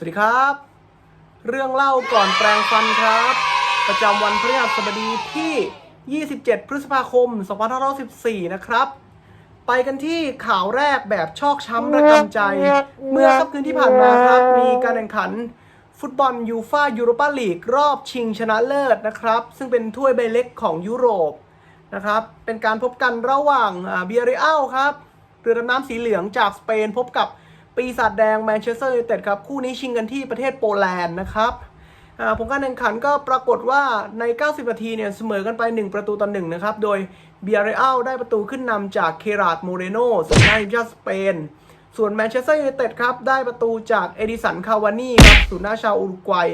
สวัสดีครับ เรื่องเล่าก่อนแปลงฟันครับ ประจำวันพฤหัสบดีที่ 27 พฤษภาคม 2514 นะครับ ไปกันที่ข่าวแรกแบบชอกช้ำระกำใจ เมื่อค่ำคืนที่ผ่านมาครับ มีการแข่งขัน ฟุตบอลยูฟายูโรปาลีกรอบชิงชนะเลิศนะครับ ซึ่งเป็นถ้วยใบเล็กของยุโรปนะครับ เป็นการพบกันระหว่างเบียริอัลครับ เรือดำน้ำสีเหลืองจากสเปนพบกับ ปีศาจแดงแมนเชสเตอร์ยูไนเต็ดครับ คู่นี้ชิงกันที่ประเทศโปแลนด์นะครับผลการแข่งขันก็ปรากฏว่าใน 90 นาทีเนี่ยเสมอกันไป 1 ประตูต่อหนึ่งนะครับ โดยเบียริอัลได้ประตูขึ้นนำจากเคราดโมเรโนสุดหน้าทีมชาติสเปน ส่วนแมนเชสเตอร์ยูไนเต็ดครับ ได้ประตูจากเอดิสันคาวานี่ครับสุดหน้าชาวอุรุกวัย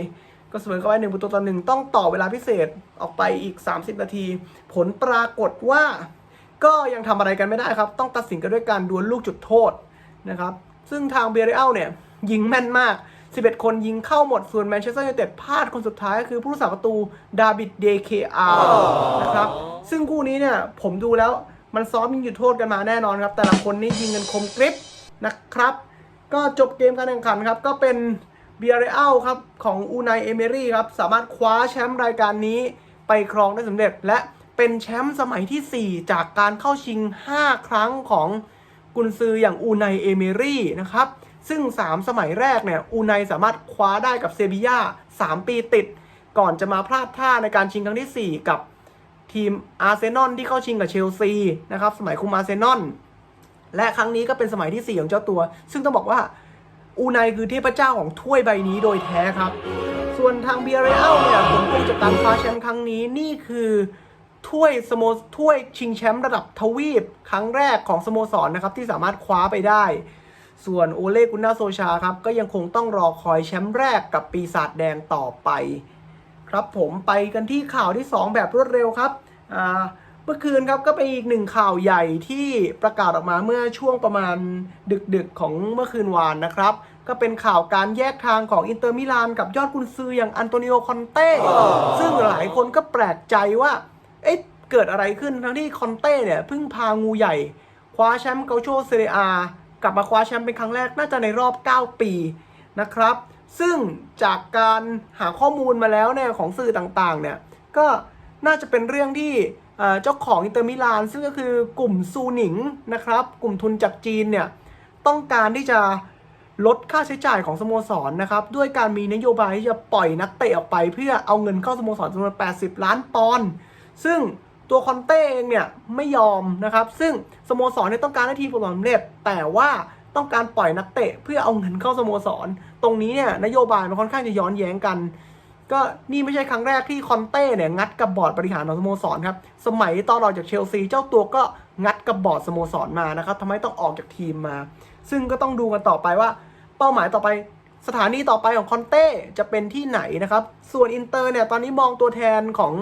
ก็เสมอกันไปหนึ่งประตูต่อหนึ่งต้องต่อเวลาพิเศษออกไปอีก 30 นาที ผลปรากฏว่า ก็ยังทำอะไรกันไม่ได้ครับ ต้องตัดสินกันด้วยการดวลลูกจุดโทษนะครับ ซึ่งทางเบรอัลเนี่ย ยิงแม่นมาก 11 คนยิงเข้าหมด ส่วนแมนเชสเตอร์ยูไนเต็ดพลาดคนสุดท้ายก็คือผู้รักษาประตูดาบิดเดเคอาร์นะครับ ซึ่งคู่นี้เนี่ย ผมดูแล้วมันซ้อมยิงจุดโทษกันมาแน่นอนครับ แต่ละคนนี่ยิงกันคมกริบนะครับ ก็จบเกมการแข่งขันครับ ก็เป็นเบียร์เรอัลครับ ของอูนายเอเมรี่ครับ สามารถคว้าแชมป์รายการนี้ไปครองได้สำเร็จ และเป็นแชมป์สมัยทีสี่4 จากการเข้าชิง 5 ครั้งของ กุนซืออย่างอูนายเอเมรี่นะครับซึ่ง 3 สมัยแรกเนี่ยอูนายสามารถคว้าได้กับเซบีย่า3 ปีติด ก่อนจะมาพลาดท่าในการชิงครั้งทีสี่ 4 กับทีมอาร์เซนอลที่เข้าชิงกับเชลซีนะครับสมัยคุมอาร์เซนอลและครั้งนี้ก็เป็นสมัยที่ 4 ของเจ้าตัว ซึ่งต้องบอกว่าอูไนคือเทพเจ้าของถ้วยใบนี้โดยแท้ครับ ส่วนทางเบียร์เรลเนี่ยผลพวงจากการคว้าแชมป์ครั้งนี้นี่คือ ถ้วยสโมสถ้วยชิงแชมป์ระดับทวีป ครั้งแรกของสโมสรนะครับที่สามารถคว้าไปได้ ส่วนโอเล่กุนนาโซชาครับก็ยังคงต้องรอคอยแชมป์แรกกับปีศาจแดงต่อไป ครับผมไปกันที่ข่าวที่ 2 แบบรวดเร็วครับอ่าเมื่อคืนครับก็เป็นอีกหนึ่งข่าวใหญ่ที่ประกาศออกมาเมื่อช่วงประมาณดึกๆของเมื่อคืนวานนะครับ ก็เป็นข่าวการแยกทางของอินเตอร์มิลานกับยอดกุนซืออย่างอันโตนิโอคอนเต้ซึ่งหลายคนก็แปลกใจว่า เอ๊ะเกิดอะไรขึ้นทั้งที่คอนเต้เนี่ยเพิ่งพางูใหญ่ คว้าแชมป์เกาโชเซเรียกลับมาคว้าแชมป์เป็นครั้งแรกน่าจะในรอบ 9 ปีนะครับ ซึ่งจากการหาข้อมูลมาแล้วเนี่ยของสื่อต่างๆเนี่ยก็น่าจะเป็นเรื่องที่เจ้าของอินเตอร์มิลานซึ่งก็คือกลุ่มซูหนิงนะครับ กลุ่มทุนจากจีนเนี่ยต้องการที่จะลดค่าใช้จ่ายของสโมสรนะครับ ด้วยการมีนโยบายที่จะปล่อยนักเตะออกไป เพื่อเอาเงินเข้าสโมสรจำนวน 80 ล้านปอนด์ ซึ่งตัวคอนเต้เองเนี่ยไม่ยอมนะครับ ซึ่งสโมสรเนี่ยต้องการให้ทีมประสบความสำเร็จ แต่ว่าต้องการปล่อยนักเตะเพื่อเอาเงินเข้าสโมสร ตรงนี้เนี่ยนโยบายมันค่อนข้างจะย้อนแย้งกัน ก็นี่ไม่ใช่ครั้งแรกที่คอนเต้เนี่ยงัดกับบอร์ดบริหารของสโมสรครับ สมัยตอนออกจากเชลซีเจ้าตัวก็งัดกับบอร์ดสโมสรมานะครับทำให้ต้องออกจากทีมมา ซึ่งก็ต้องดูกันต่อไปว่า เป้าหมายต่อไปสถานีต่อไปของคอนเต้จะเป็นที่ไหนนะครับ ส่วนอินเตอร์เนี่ยตอนนี้มองตัวแทนของ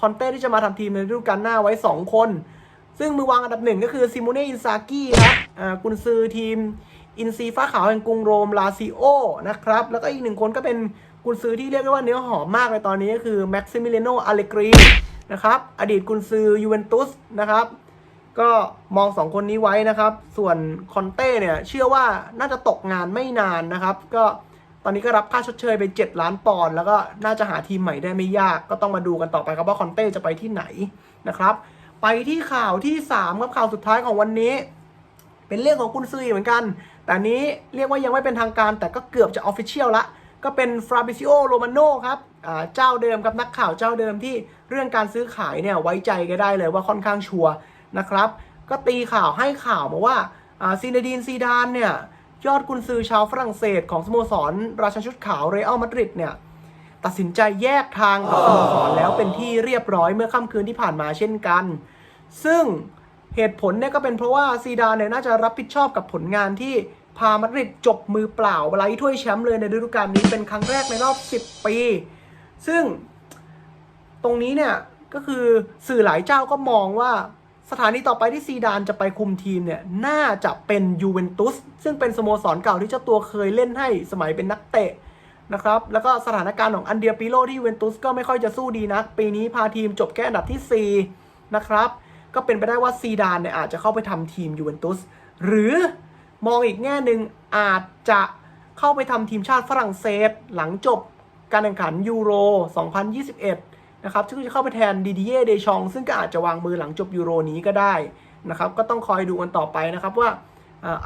คอนเต้ที่จะมาทำทีมในฤดูกาลหน้าไว้ 2 คน ซึ่งมือวางอันดับหนึ่งก็คือซิโมเน่อินซากิครับกุนซือทีมอินซีฟ้าขาวแห่งกรุงโรมลาซิโอนะครับ แล้วก็อีกหนึ่งคนก็เป็นกุนซือที่เรียกได้ว่าเนื้อหอมมากเลยตอนนี้ก็คือแม็กซิมิเลโนอาเลกรีนะครับอดีตกุนซือยูเวนตุสนะครับก็มองสองคนนี้ไว้นะครับ ส่วนคอนเต้เนี่ย เชื่อว่าน่าจะตกงานไม่นานนะครับ ก็ ตอนนี้ก็รับค่าชดเชยไป 7 ล้านปอนด์แล้วก็น่าจะหาทีมใหม่ได้ไม่ยากก็ต้องมาดูกันต่อไปครับว่าคอนเต้จะไปที่ไหนนะครับ ไปที่ข่าวที่3ครับข่าวสุดท้ายของวันนี้ เป็นเรื่องของกุนซืออีเหมือนกัน แต่นี้เรียกว่ายังไม่เป็นทางการ แต่ก็เกือบจะออฟฟิเชียลละก็เป็นฟราบิซิโอโรมาโนครับเจ้าเดิมครับนักข่าวเจ้าเดิมที่เรื่องการซื้อขายเนี่ยไว้ใจก็ได้เลยว่าค่อนข้างชัวร์นะครับ ก็ตีข่าวให้ข่าวมาว่าซีนาดีนซีดานเนี่ย ยอดกุนซือชาวฝรั่งเศสของสโมสร ราชาชุดขาวเรอัลมาดริดเนี่ย ตัดสินใจแยกทางกับสโมสรแล้วเป็นที่เรียบร้อยเมื่อค่ำคืนที่ผ่านมาเช่นกัน ซึ่งเหตุผลเนี่ยก็เป็นเพราะว่าซีดานเนี่ยน่าจะรับผิดชอบกับผลงานที่พามาดริดจบมือเปล่าไร้ถ้วยแชมป์เลยในฤดูกาลนี้เป็นครั้งแรกในรอบ 10 ปี ซึ่งตรงนี้เนี่ยก็คือสื่อหลายเจ้าก็มองว่า สถานีต่อไปที่ซีดานจะไปคุมทีมเนี่ย น่าจะเป็นยูเวนตุสซึ่งเป็นสโมสรเก่าที่เจ้าตัวเคยเล่นให้สมัยเป็นนักเตะนะครับ แล้วก็สถานการณ์ของอันเดียปิโลที่ยูเวนตุสก็ไม่ค่อยจะสู้ดีนัก ปีนี้พาทีมจบแค่อันดับที่ 4 นะครับ ก็เป็นไปได้ว่าซีดานเนี่ยอาจจะเข้าไปทำทีมยูเวนตุสหรือมองอีกแง่หนึ่งอาจจะเข้าไปทำทีมชาติฝรั่งเศส หลังจบการแข่งขันยูโร 2021 นะครับซึ่งจะเข้าไปแทนดิดิเย่เดชอง ซึ่งก็อาจจะวางมือหลังจบยูโรนี้ก็ได้นะครับ ก็ต้องคอยดูกันต่อไปนะครับว่า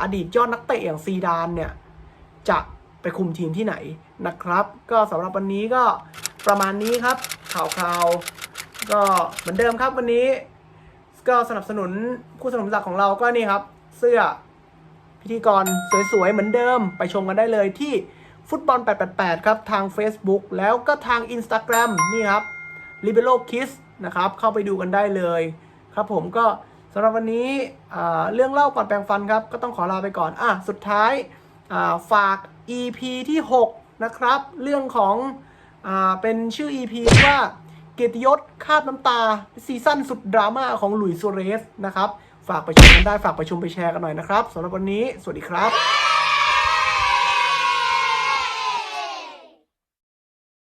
อดีตยอดนักเตะอย่างซีดานเนี่ยจะไปคุมทีมที่ไหนนะครับ ก็สำหรับวันนี้ก็ประมาณนี้ครับ ข่าวคราวก็เหมือนเดิมครับวันนี้ ก็สนับสนุนผู้สนับสนุนหลักของเราก็นี่ครับ เสื้อพิธีกรสวยๆ เหมือนเดิมไปชมกันได้เลยที่ฟุตบอล 888 ครับ ทาง Facebook แล้วก็ทาง Instagram นี่ครับ Libero Kiss นะครับ เข้าไปดูกันได้เลยครับผมก็สำหรับวันนี้เรื่องเล่าก่อนแปลงฟันครับ ก็ต้องขอลาไปก่อน อะ สุดท้ายอ่าฝาก EP ที่ 6 นะครับ เรื่องของอเป็นชื่อ EP ว่าเกียรติยศคาดน้ำตา ซีซั่นสุดดราม่าของหลุยส์โซเรสนะครับ ฝากไปชมกันได้ฝากไปชมไปแชร์กันหน่อยนะครับสำหรับวันนี้ สวัสดีครับ